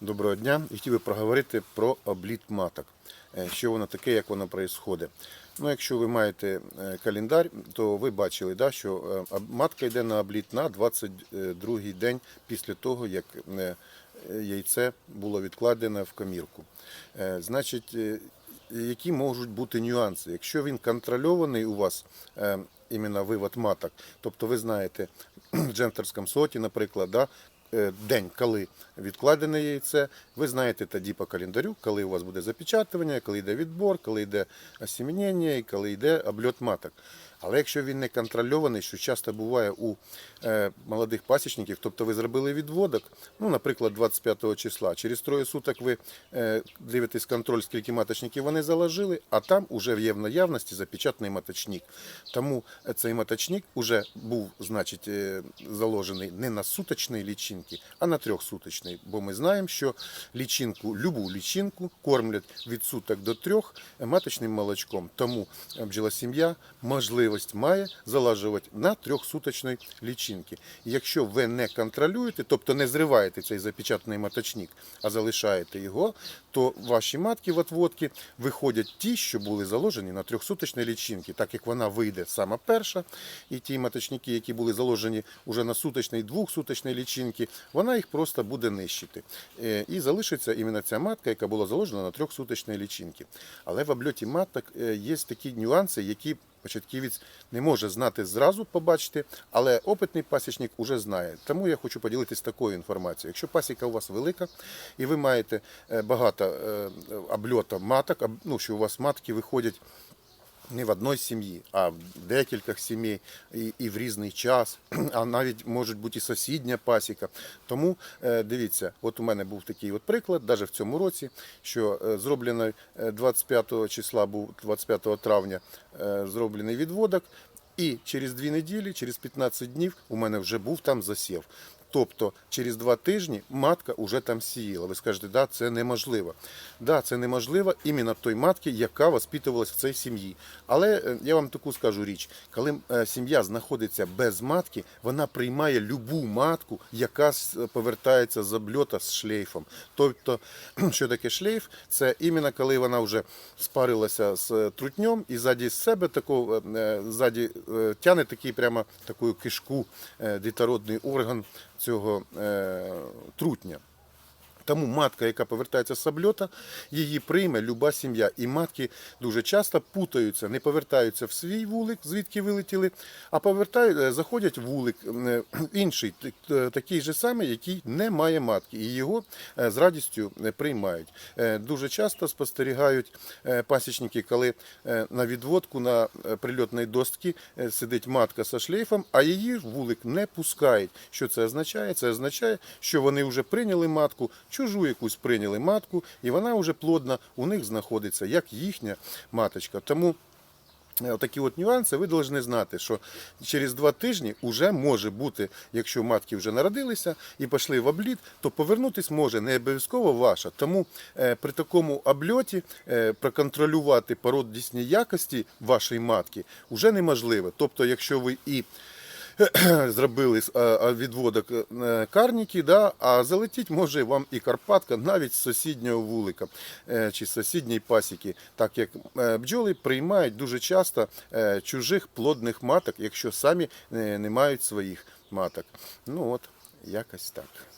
Доброго дня. І хотів би проговорити про обліт маток. Е, Що воно таке, як воно відбувається. Ну, якщо ви маєте е, календар, то ви бачили, да, що е, матка йде на обліт на 22-й день після того, як яйце було відкладене в комірку. Значить, які можуть бути нюанси? Якщо він контрольований у вас, іменно вивод маток, тобто ви знаєте, в джентерському соті, наприклад, да, день, коли відкладене яйце, ви знаєте тоді по календарю, коли у вас буде запечатування, коли йде відбор, коли йде осімінення і коли йде обльот маток. Але якщо він не контрольований, що часто буває у е, молодих пасічників, тобто ви зробили відводок, ну, наприклад, 25 числа, через троє суток ви е, дивитесь контроль, скільки маточників вони заложили, а там вже є в наявності запечатаний маточник. Тому е, цей маточник вже був, значить, е, заложений не на суточний суточні лічинки, а на трьохсуточний. Бо ми знаємо, що лічинку, любу лічинку кормлять від суток до трьох маточним молочком. Тому е, бджолосім'я можливість має залажувати на трьохсуточної лічинки. Якщо ви не контролюєте, тобто не зриваєте цей запечатаний маточник, а залишаєте його, то ваші матки в отводки виходять ті, що були заложені на трьохсуточні лічинки, так як вона вийде сама перша, і ті маточники, які були заложені уже на суточній, двохсуточній лічинки, вона їх просто буде нищити. Е, І залишиться іменно ця матка, яка була заложена на трьохсуточні лічинки. Але в обльоті маток е, є такі нюанси, які початківець не може знати зразу, побачити, але опитний пасічник уже знає. Тому я хочу поділитися такою інформацією. Якщо пасіка у вас велика і ви маєте е, багато обльота маток, ну, що у вас матки виходять не в одній сім'ї, а в декількох сімей і, і в різний час, а навіть може бути і сусідня пасіка. Тому е, дивіться, от у мене був такий от приклад, навіть в цьому році, що е, зроблено е, 25 числа, був 25 травня е, зроблений відводок, і через дві неділі, через 15 днів у мене вже був там засів. Тобто через два тижні матка вже там сіяла. Ви скажете, да, це неможливо. Да, це неможливо іменно той матки, яка воспитувалась в цій сім'ї. Але е, я вам таку скажу річ: коли е, сім'я знаходиться без матки, вона приймає любу матку, яка повертається з обльота з шлейфом. Тобто, що таке шлейф? Це іменно коли вона вже спарилася з е, трутньом і ззаді себе таку, е, ззаді е, тяне такий прямо таку кишку, е, дітородний орган цього е, трутня. Тому матка, яка повертається з обльота, її прийме люба сім'я. І матки дуже часто путаються, не повертаються в свій вулик, звідки вилетіли, а повертають, е, заходять в вулик е, інший, т- такий же самий, який не має матки, і його е, з радістю е, приймають. Е, Дуже часто спостерігають е, пасічники, коли е, на відводку на е, прильотній достці е, сидить матка зі шлейфом, а її вулик не пускають. Що це означає? Це означає, що вони вже прийняли матку, чужу якусь прийняли матку, і вона вже плодна у них знаходиться, як їхня маточка. Тому е, Такі от нюанси ви повинні знати, що через два тижні вже може бути, якщо матки вже народилися і пішли в обліт, то повернутись може не обов'язково ваша. Тому е, при такому обльоті е, проконтролювати породісні якості вашої матки вже неможливо. Тобто, якщо ви і зробили е, е, відводок е, карніки, да, а залетіть може вам і Карпатка навіть з сусіднього вулика чи з сусідньої пасіки, так як бджоли приймають дуже часто чужих плодних маток, якщо самі не мають своїх маток. Ну от, якось так.